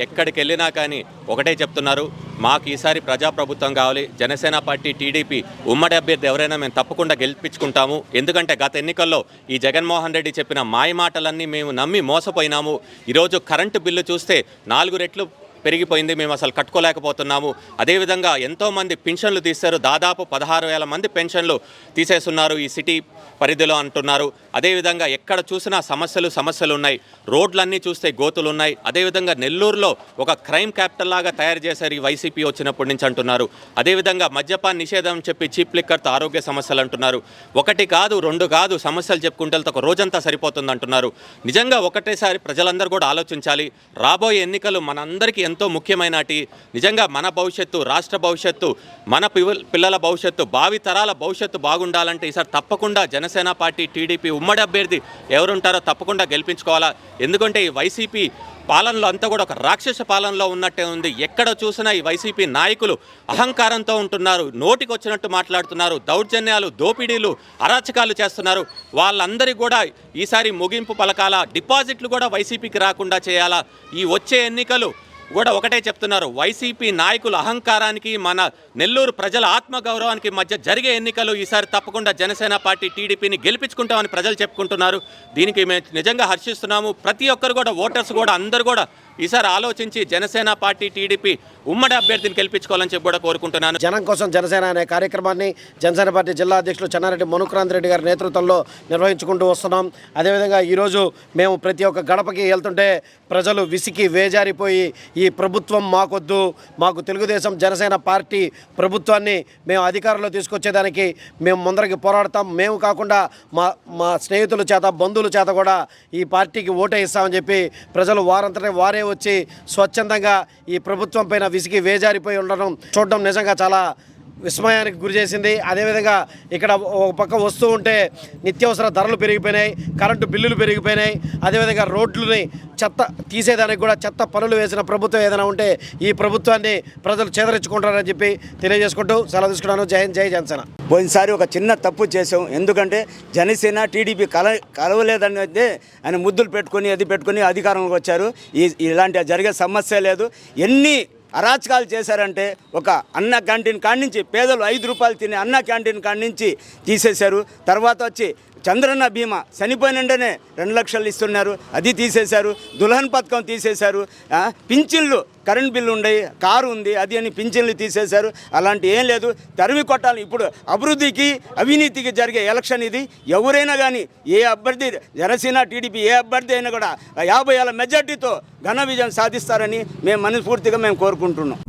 ఎక్కడికి వెళ్ళినా కానీ ఒకటే చెప్తున్నారు మాకు ఈసారి ప్రజాప్రభుత్వం కావాలి జనసేన పార్టీ టీడీపీ ఉమ్మడి అభ్యర్థి ఎవరైనా మేము తప్పకుండా గెలిపించుకుంటాము. ఎందుకంటే గత ఎన్నికల్లో ఈ జగన్మోహన్ రెడ్డి చెప్పిన మాయ మాటలన్నీ మేము నమ్మి మోసపోయినాము. ఈరోజు కరెంటు బిల్లు చూస్తే నాలుగు రెట్లు పెరిగిపోయింది మేము అసలు కట్టుకోలేకపోతున్నాము. అదేవిధంగా ఎంతోమంది పెన్షన్లు తీశారు దాదాపు పదహారు వేల మంది పెన్షన్లు తీసేస్తున్నారు ఈ సిటీ పరిధిలో అంటున్నారు. అదేవిధంగా ఎక్కడ చూసినా సమస్యలు సమస్యలు ఉన్నాయి. రోడ్లన్నీ చూస్తే గోతులు ఉన్నాయి. అదేవిధంగా నెల్లూరులో ఒక క్రైమ్ క్యాపిటల్ లాగా తయారు చేశారు ఈ వైసీపీ వచ్చినప్పటి నుంచి అంటున్నారు. అదేవిధంగా మద్యపాన్ నిషేధం చెప్పి చీప్ లిక్కర్తో ఆరోగ్య సమస్యలు అంటున్నారు. ఒకటి కాదు రెండు కాదు సమస్యలు చెప్పుకుంటే ఒక రోజంతా సరిపోతుంది అంటున్నారు. నిజంగా ఒకటేసారి ప్రజలందరూ కూడా ఆలోచించాలి. రాబోయే ఎన్నికలు మనందరికీ ఎంతో ముఖ్యమైనటి నిజంగా మన భవిష్యత్తు రాష్ట్ర భవిష్యత్తు మన పిల్లల భవిష్యత్తు భావి తరాల భవిష్యత్తు బాగుండాలంటే ఈసారి తప్పకుండా జనసేన పార్టీ టీడీపీ ఉమ్మడి అభ్యర్థి ఎవరుంటారో తప్పకుండా గెలిపించుకోవాలా. ఎందుకంటే ఈ వైసీపీ పాలనలో అంతా కూడా ఒక రాక్షస పాలనలో ఉన్నట్టే ఉంది. ఎక్కడ చూసినా ఈ వైసీపీ నాయకులు అహంకారంతో ఉంటున్నారు నోటికి వచ్చినట్టు మాట్లాడుతున్నారు దౌర్జన్యాలు దోపిడీలు అరాచకాలు చేస్తున్నారు. వాళ్ళందరికీ కూడా ఈసారి ముగింపు పలకాల డిపాజిట్లు కూడా వైసీపీకి రాకుండా చేయాలా. ఈ వచ్చే ఎన్నికలు కూడా ఒకటే చెప్తున్నారు. వైసీపీ నాయకుల అహంకారానికి మన నెల్లూరు ప్రజల ఆత్మగౌరవానికి మధ్య జరిగే ఎన్నికలు ఈసారి తప్పకుండా జనసేన పార్టీ టీడీపీని గెలిపించుకుంటామని ప్రజలు చెప్పుకుంటున్నారు. దీనికి మేము నిజంగా హర్షిస్తున్నాము. ప్రతి ఒక్కరు కూడా ఓటర్స్ కూడా అందరూ కూడా ఈసారి ఆలోచించి జనసేన పార్టీ టీడీపీ ఉమ్మడి అభ్యర్థిని గెలిపించుకోవాలని చెప్పి కూడా కోరుకుంటున్నాను. జనం కోసం జనసేన అనే కార్యక్రమాన్ని జనసేన పార్టీ జిల్లా అధ్యక్షులు చెన్నారెడ్డి మనుక్రాంత్ రెడ్డి గారి నేతృత్వంలో నిర్వహించుకుంటూ వస్తున్నాం. అదేవిధంగా ఈరోజు మేము ప్రతి ఒక్క గడపకి వెళ్తుంటే ప్రజలు విసికి వేజారిపోయి ఈ ప్రభుత్వం మాకొద్దు మాకు తెలుగుదేశం జనసేన పార్టీ ప్రభుత్వాన్ని మేము అధికారంలో తీసుకొచ్చేదానికి మేము ముందరికి పోరాడతాం. మేము కాకుండా మా మా స్నేహితుల చేత బంధువుల చేత కూడా ఈ పార్టీకి ఓటే ఇస్తామని చెప్పి ప్రజలు వారంతటే వారే వచ్చి స్వచ్ఛందంగా ఈ ప్రభుత్వం పైన విసిగి వేజారిపోయి ఉండడం చూడడం నిజంగా చాలా విస్మయానికి గురి చేసింది. అదేవిధంగా ఇక్కడ ఒక పక్క వస్తూ ఉంటే నిత్యావసర ధరలు పెరిగిపోయినాయి కరెంటు బిల్లులు పెరిగిపోయినాయి. అదేవిధంగా రోడ్లని చెత్త తీసేదానికి కూడా చెత్త పనులు వేసిన ప్రభుత్వం ఏదైనా ఉంటే ఈ ప్రభుత్వాన్ని ప్రజలు చేదరించుకుంటారని చెప్పి తెలియజేసుకుంటూ సెలవు తీసుకున్నాను. జై జై జనసేన. పోయినసారి ఒక చిన్న తప్పు చేసాం ఎందుకంటే జనసేన టీడీపీ కల కలవలేదని అయితే ఆయన ముద్దులు పెట్టుకొని అది పెట్టుకొని అధికారంలోకి వచ్చారు. ఈ ఇలాంటి జరిగే సమస్య లేదు. ఎన్ని అరాచకాలు చేశారంటే ఒక అన్న క్యాంటీన్ కాడి నుంచి పేదలు ఐదు రూపాయలు తినే అన్న క్యాంటీన్ కాడి నుంచి తీసేశారు. తర్వాత వచ్చి చంద్రన్న బీమా చనిపోయిన వెంటనే రెండు లక్షలు ఇస్తున్నారు. అది తీసేశారు. దుల్హన్ పథకం తీసేశారు. పింఛన్లు కరెంట్ బిల్లు ఉండే కారు ఉంది అది అని పింఛన్లు తీసేశారు. అలాంటి ఏం లేదు. తరిమి కొట్టాలి. ఇప్పుడు అభివృద్ధికి అవినీతికి జరిగే ఎలక్షన్ ఇది. ఎవరైనా కానీ ఏ అభ్యర్థి జనసేన టీడీపీ ఏ అభ్యర్థి అయినా కూడా యాభై ఏళ్ళ మెజార్టీతో ఘన విజయం సాధిస్తారని మేము మనస్ఫూర్తిగా మేము కోరుకుంటున్నాం.